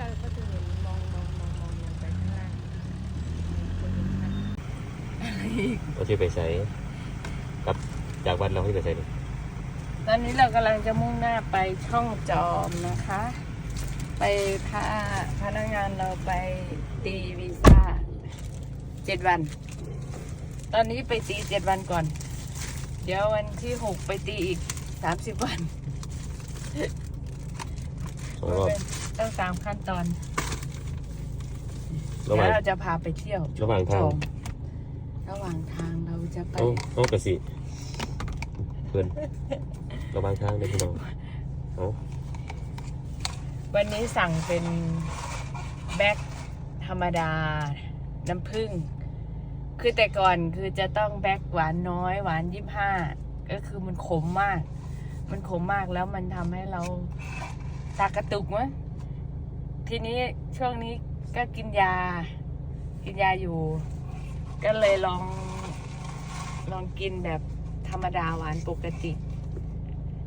เราก็จะเห็นมองมองมองมองลงไปข้างล่างจะเห็นชัดอะไรอีกเราที่ไปใช้กับจากวัดเราที่ไปใช้ดิตอนนี้เรากำลังจะมุ่งหน้าไปช่องจอมนะคะ ไปพาพนักงานเราไปตีวีซ่าเจ็ดวัน ตอนนี้ไปตีเจ็ดวันก่อน เดี๋ยววันที่หกไปตีอีกสามสิบวันสองรอบต้องสามขั้นตอนระหว่าง แล้วเราจะพาไปเที่ยวระหว่างทาง ชมระหว่างทางเราจะไป เอาเอากระสิเพื่อนระหว่างทางเลยพี่น้องเอาวันนี้สั่งเป็นแบ็คธรรมดา น้ำผึ้งคือแต่ก่อนคือจะต้องแบ็คหวานน้อยหวานยี่ห้าก็คือมันขมมาก มันขมมากแล้วมันทำให้เราตากระตุกมั้ง ทีนี้ช่วงนี้ก็กินยา กินยาอยู่ ก็เลยลองลองกินแบบธรรมดาหวานปกติ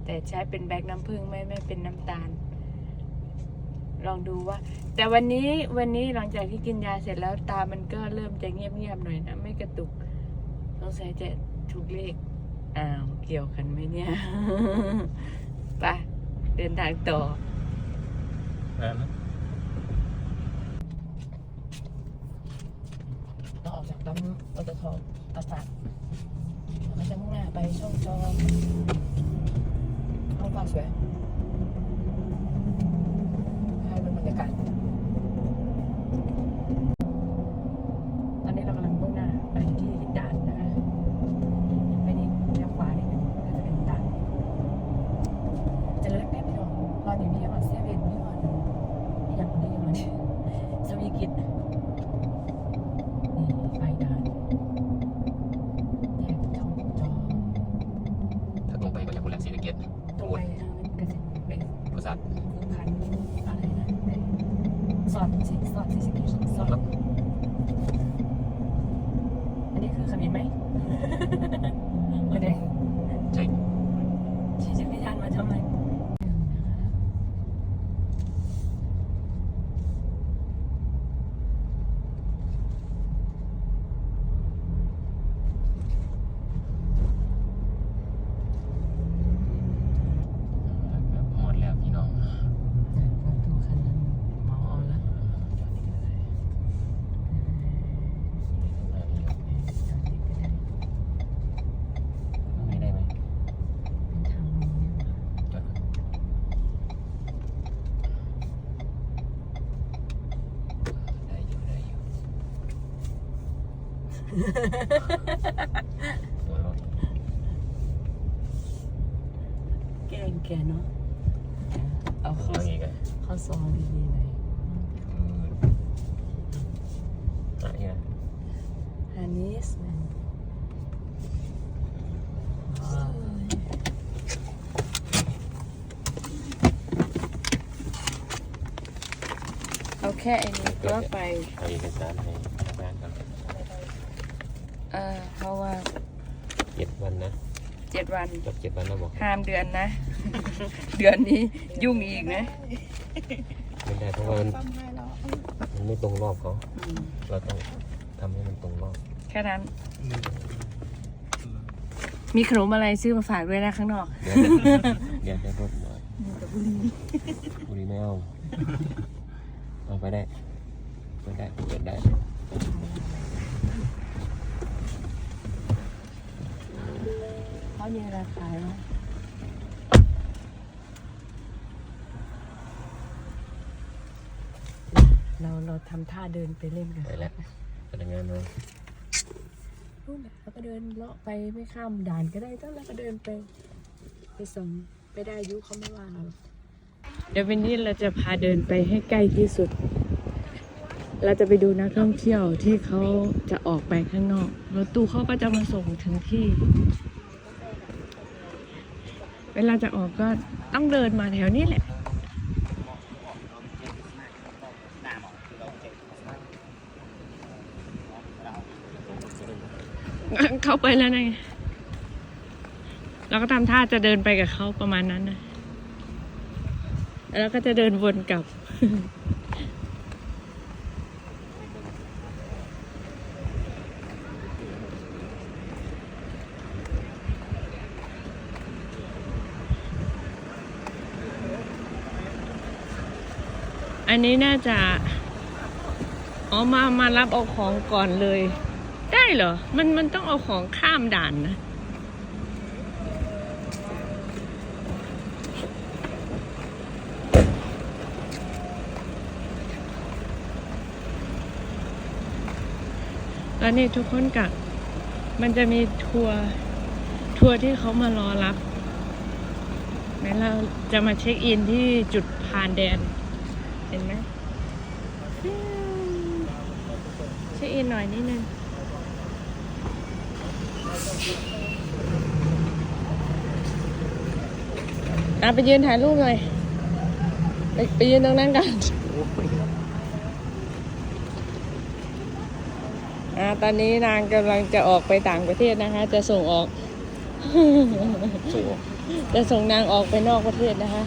แต่ใช้เป็นแบ็คน้ำผึ้งไม่ไม่เป็นน้ำตาล ลองดูว่า แต่วันนี้วันนี้หลังจากที่กินยาเสร็จแล้วตามันก็เริ่มจะเงียบๆหน่อยนะไม่กระตุกสงสัยจะถูกเลขอ้าวเกี่ยวกันไหมเนี่ยไปเดินทางต่อเราออกจาก ปั๊มปตทประสาทเราจะมุ่งหน้าไปช่องจอมห้องพักสวยให้เป็นบรรยากาศตอนนี้เรากำลังมุ่งหน้าไปที่ด่านนะคะไปนี่เลี้ยวขวานิดนึงก็จะเป็นด่านจะเลิกแป๊บเดียวรออยู่นี่ก่อนเซเว่นนี่ก่อนอย่างนี้ก่อนสวีกิจ นี่ไฟด่านแยกช่องจอ ถ้าตรงไปก็จะคุณแหลมศรีสะเกด ตรงไปทางนั้นก็จะเป็น ประสาท ภูพันอะไรนะเป็นสอดสิสอดสิสิกิสอดอันนี้คือขมิ้นไหม วันนี้ ใช่ ขี่จักรยานมาทำไมหมดแล้วพี่น้อง ประตูคันนั้นเมาเอาละจอดติดก็ได้ ไม่ได้ไหม เป็นทางลงเนี่ยว่ะ จอดได้อยู่ได้อยู่ตัวรถ แกล้งแกเนาะเอาเข้าเอาอย่างงี้กันเข้าซองดีๆหน่อยอะเนี่ยฮานิสมันเอาแค่ไอ้นี้ก็ไปเอาเอกสารให้ทำงานครับ เออเพราะว่าเจ็ดวันนะเจ็ดวันจบเจ็ดวันแล้วบอกห้ามเดือนนะ เดือนนี้ยุ่งอีกนะ ไม่ได้เพราะว่ามันมันไม่ตรงรอบเขาอืมเราต้องทำให้มันตรงรอบแค่นั้น มีขนมอะไรซื้อมาฝากด้วยนะข้างนอกเดี๋ยวเดี๋ยวเดี๋ยวเดี๋ยวรถหน่อยกับบุรีบุหรีไม่เอาเอาไปได้ไปได้เปิดได้ เขามีราคายไหมเราเราทำท่าเดินไปเล่นกันไปแล้วพนักงานเรานู่นน่ะเราก็เดินเลาะไปไม่ข้ามด่านก็ได้ต้องเราก็เดินไป ไปส่งไปได้อยุเขาไม่ว่าเราหรอกเดี๋ยววันนี้เราจะพาเดินไปให้ใกล้ที่สุด เราจะไปดูนักท่องเที่ยวที่เขาจะออกไปข้างนอกรถตู้เขาก็จะมาส่งถึงที่ เวลาจะออกก็ต้องเดินมาแถวนี้แหละ เข้าไปแล้วไงเราก็ทำท่าจะเดินไปกับเขาประมาณนั้นนะ แล้วก็จะเดินวนกลับ อันนี้น่าจะอ๋อมามารับเอาของก่อนเลย ได้เหรอ มันมันต้องเอาของข้ามด่านนะแล้วนี่ทุกคนกับมันจะมีทัวร์ทัวร์ที่เขามารอรับแม้เราจะมาเช็คอินที่จุดผ่านแดน ห็นไหมฟิวเช็คอินหน่อยนิดนึงอะไปยืนถ่ายรูปหน่อย ไปไปยืนตรงนั้นกันอ่าตอนนี้นางกำลังจะออกไปต่างประเทศนะคะ จะส่งออกสูงจะส่งนางออกไปนอกประเทศนะคะ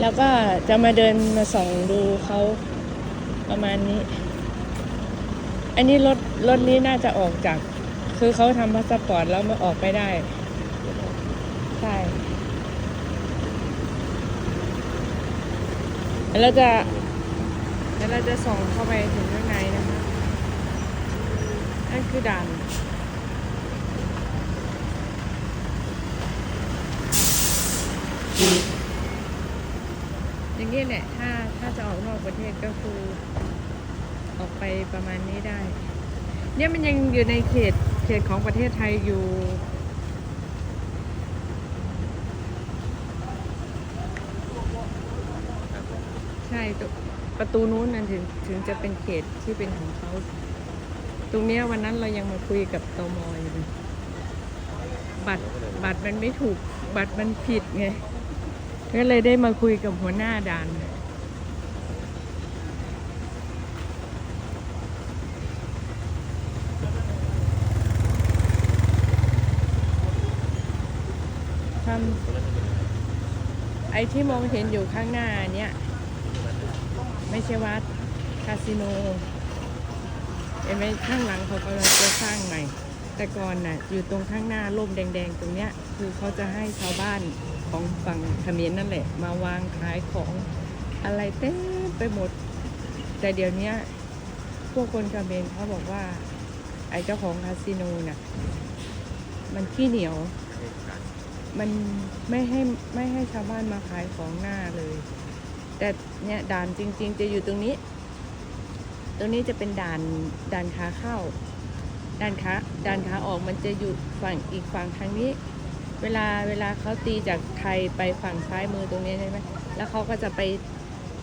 แล้วก็จะมาเดินมาส่องดูเขาประมาณนี้ อันนี้รถรถนี้น่าจะออกจาก คือเขาทำพาสปอร์ตแล้วมาออกไปได้ ใช่ แล้วจะแล้วเราจะส่องเข้าไปถึงข้างในนะคะ นั่นคือด่านอย่าง นี้แหละถ้าถ้าจะออกนอกประเทศก็คือ ออกไปประมาณนี้ได้ เนี่ยมันยังอยู่ในเขตเขตของประเทศไทยอยู่ใช่ประตูนู้นนั่นถึงถึงจะเป็นเขตที่เป็นของเขาตรงเนี้ยวันนั้นเรายังมาคุยกับตมอยู่เลยบัตรบัตรมันไม่ถูกบัตรมันผิดไง ก็เลยได้มาคุยกับหัวหน้าด่านทำไอ้ที่มองเห็นอยู่ข้างหน้าเนี่ย ไม่ใช่วัด คาสิโนเห็นไหมข้างหลังเขากำลังจะสร้างใหม่ แต่ก่อนน่ะ อยู่ตรงข้างหน้าร่มแดง ๆ ตรงเนี้ย คือเขาจะให้ชาวบ้าน ของฝั่งเขมรนั่นแหละ มาวางขายของอะไรเต็มไปหมด แต่เดี๋ยวนี้พวกคนเขมรเขาบอกว่า ไอ้เจ้าของคาสิโนน่ะ มันขี้เหนียว มันไม่ให้ไม่ให้ชาวบ้านมาขายของหน้าเลย แต่เนี่ยด่านจริง ๆ จะอยู่ตรงนี้ ตรงนี้จะเป็นด่านด่านขาเข้า ด่านขาด่านขาออกมันจะอยู่ฝั่งอีกฝั่งทางนี้ เวลาเวลาเขาตีจากไทยไปฝั่งซ้ายมือตรงนี้ใช่ไหมแล้วเขาก็จะไป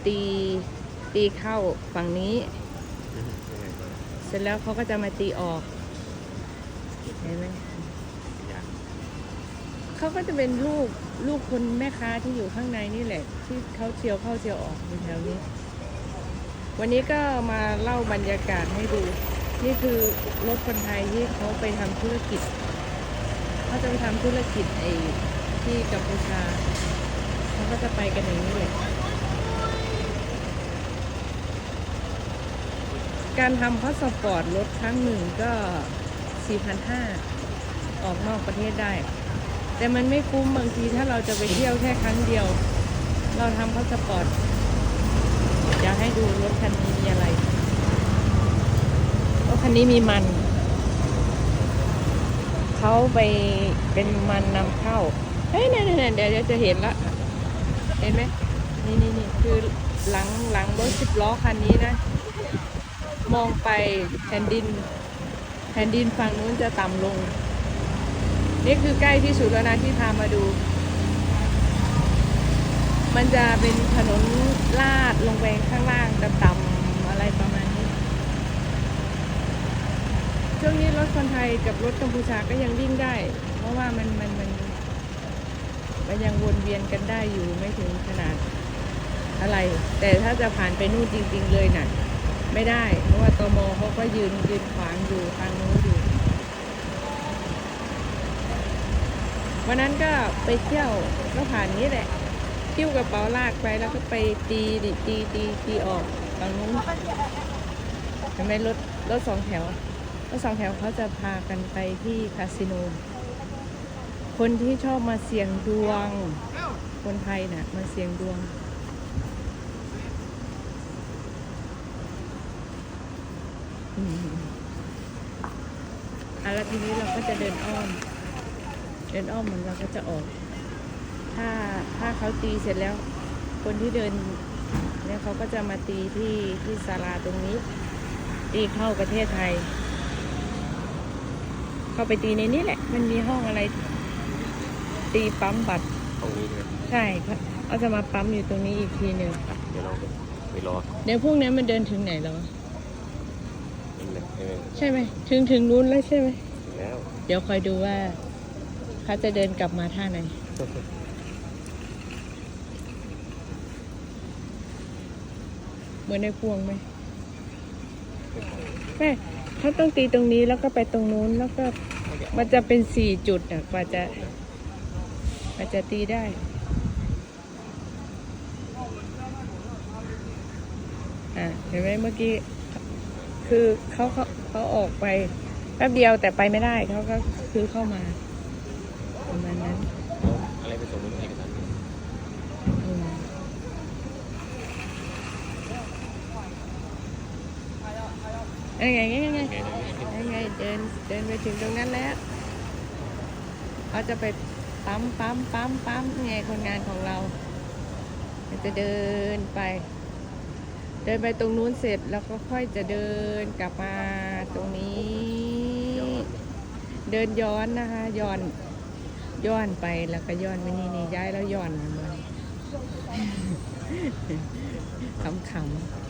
ตีตีเข้าฝั่งนี้ เสร็จแล้วเขาก็จะมาตีออกเห็นไหมเขาก็จะเป็นลูกลูกคนแม่ค้าที่อยู่ข้างในนี่แหละ ที่เขาเที่ยวเข้าเที่ยวออกอยู่แถวนี้ วันนี้ก็มาเล่าบรรยากาศให้ดู นี่คือรถคนไทยที่เขาไปทำธุรกิจ เขาจะไปทำธุรกิจไอ้ที่กัมพูชาเขาก็จะไปกันอย่างนี้เลยการทำพาสปอร์ตรถครั้งหนึ่งก็ 4,500 ออกนอกประเทศได้ แต่มันไม่คุ้มบางทีถ้าเราจะไปเที่ยวแค่ครั้งเดียว เราทำพาสปอร์ตอยากให้ดูรถคันนี้มีอะไรรถคันนี้มีมัน เขาไปเป็นมันนำเข้า เฮ้ยเนี่ยเนี่ยเดี๋ยวเดี๋ยวจะเห็นละ เห็นไหมนี่นี่นี่คือหลังหลังรถสิบล้อคันนี้นะ มองไปแผ่นดิน แผ่นดินฝั่งนู้นจะต่ำลง นี่คือใกล้ที่สุดแล้วนะที่พามาดู มันจะเป็นถนนลาดลงไปข้างล่างต่ำๆอะไรประมาณนี้ ช่วงนี้รถคนไทยกับรถกัมพูชาก็ยังวิ่งได้ เพราะว่ามันมันมันมันยังวนเวียนกันได้อยู่ไม่ถึงขนาดอะไร แต่ถ้าจะผ่านไปนู่นจริง ๆ เลยน่ะ ไม่ได้ เพราะว่าตมเขาก็ยืนยืนขวางอยู่ทางนู้นอยู่วันนั้นก็ไปเที่ยวก็ผ่านนี้แหละคิ้วกระเป๋าลากไปแล้วก็ไปตีตีตีตีออกฝั่งนู้นเห็นไหมรถรถสองแถว ก็สองแถวเขาจะพากันไปที่คาสิโน คนที่ชอบมาเสี่ยงดวง คนไทยนะ่ะมาเสี่ยงดวง อะแล้วทีนี้เราก็จะเดินอ้อม เดินอ้อมเหมือนเราก็จะออก ถ้าถ้าเขาตีเสร็จแล้ว คนที่เดินเนี่ยเขาก็จะมาตีที่ที่ศาลาตรงนี้ ตีเข้าประเทศไทย เข้าไปตีในนี้แหละ มันมีห้องอะไร ตีปั๊มบัตร ตรงนี้ใช่ไหมใช่ครับเขาจะมาปั๊มอยู่ตรงนี้อีกทีหนึ่งอะเดี๋ยวเราไปรอเดี๋ยวพวกนี้มันเดินถึงไหนแล้ววะนี่เลยใช่ไหมใช่ไหมถึงถึงนู้นแล้วใช่ไหมถึงแล้ว เดี๋ยวคอยดูว่าเขาจะเดินกลับมาท่าไหน เหมือนในพวงไหมแม่ เขาต้องตีตรงนี้แล้วก็ไปตรงนู้นแล้วก็มันจะเป็นสี่จุดอะกว่าจะกว่าจะตีได้ อะเห็นไหมเมื่อกี้ คือเขาเขาเขาออกไปแป๊บเดียวแต่ไปไม่ได้เขาก็คือเข้ามาประมาณนั้นอาอะไรไปส่งเอกสาร อืม ยังไงยังไงยังไงไงไงเดินเดินไปถึงตรงนั้นแล้วเขาจะไปปั๊มปั๊มปั๊มปั๊มไงคนงานของเราจะเดินไป เดินไปตรงนู้นเสร็จแล้วก็ค่อยจะเดินกลับมาตรงนี้ เดินย้อนนะคะย้อนย้อนไปแล้วก็ย้อนไปนี่นี่ย้ายแล้วย้อนมาขำๆ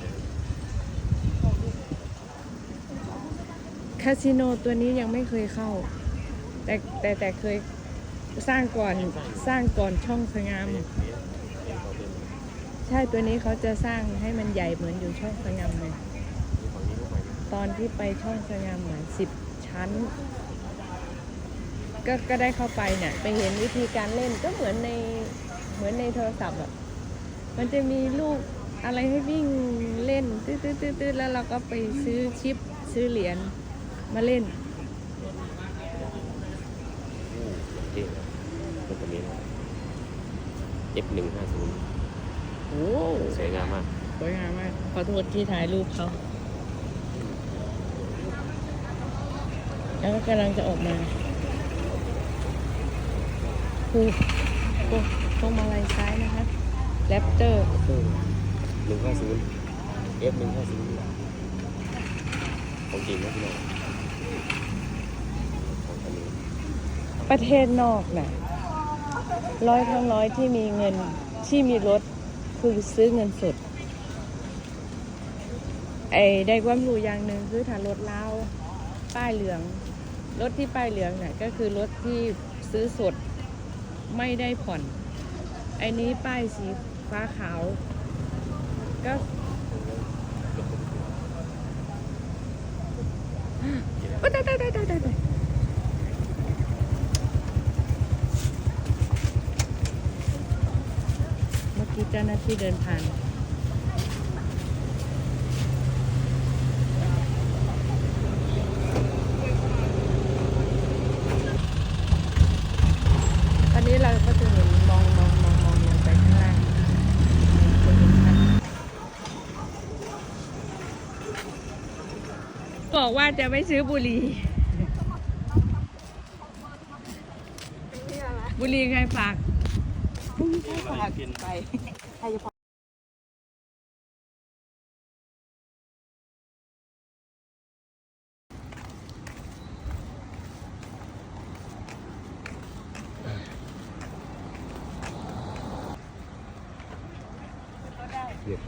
าสิโนตัวนี้ยังไม่เคยเข้า แต่แต่แต่เคยสร้างก่อนสร้างก่อนช่องสงาม ใช่ตัวนี้เขาจะสร้างให้มันใหญ่เหมือนอยู่ช่องสงามเลยตอนที่ไปช่องสงามเหมือนสิบชั้น ก็ก็ได้เข้าไปเนี่ยไปเห็นวิธีการเล่นก็เหมือนในเหมือนในโทรศัพท์อะมันจะมีลูกอะไรให้วิ่งเล่นตืดตืดตืดตืดแล้วเราก็ไปซื้อชิปซื้อเหรียญ มาเล่นอู้เท่นะรถตัวนี้นะ F หนึ่งห้าศูนย์โอ้สวยงามมากสวยงามมากขอโทษที่ถ่ายรูปเขาแล้วก็กำลังจะออกมาคือโอ้ตรงมาลายซ้ายนะคะแรปเตอร์หนึ่งห้าศูนย์ F หนึ่งห้าศูนย์ของจริงนะพี่น้องของคันนี้ ประเทศนอกน่ะร้อยทั้งร้อยที่มีเงินที่มีรถคือซื้อเงินสด ไอ้ได้ความรู้อย่างหนึ่งคือถ้ารถเล้าป้ายเหลือง รถที่ป้ายเหลืองน่ะก็คือรถที่ซื้อสดไม่ได้ผ่อน ไอ้นี้ป้ายสีฟ้าขาว ก็โอ๊ยตายตายตายตายตายตายเมื่อกี้เจ้าหน้าที่เดินผ่านตอนนี้เราก็จะเห็นมองมองมองมองลงไปข้างล่างจะเห็นชัดบอกว่าจะไม่ซื้อบุหรี่บุหรี่ไงฝากฝากไป ใครจะพอเนี่ย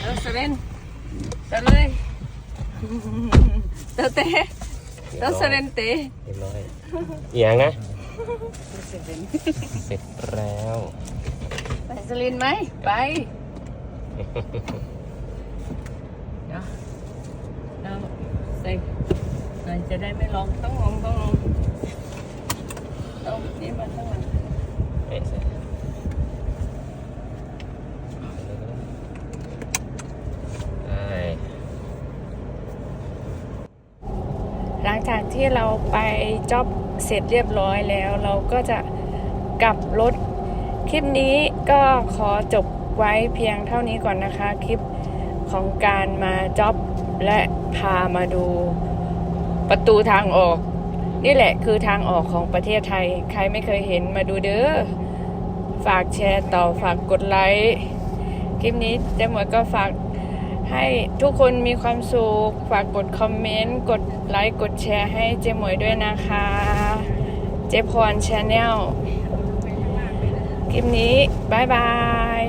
เออเซเว่นเต้เลยเต้เต้ เต้เซเว่นเต้เรียบร้อยเอียงนะ เสร็จแล้ว ไปสลินไหม ไป เดี๋ยวเราใส่หน่อยจะได้ไม่ลองต้องลองต้องลองเอานี่มาข้างหลัง เอ๊ะเสร็จได้ หลัง จากที่เราไปจ็อบเสร็จเรียบร้อยแล้ว เราก็จะกลับรถ คลิปนี้ก็ขอจบไว้เพียงเท่านี้ก่อนนะคะ คลิปของการมาจ็อบและพามาดูประตูทางออก นี่แหละคือทางออกของประเทศไทย ใครไม่เคยเห็นมาดูเด้อฝากแชร์ต่อฝากกดไลค์คลิปนี้เจ๊หมวยก็ฝาก ให้ทุกคนมีความสุข ฝากกดคอมเมนต์ กดไลค์ กดแชร์ให้เจ๊หมวยด้วยนะคะ เจ๊พรชาแนลคลิปนี้บายบาย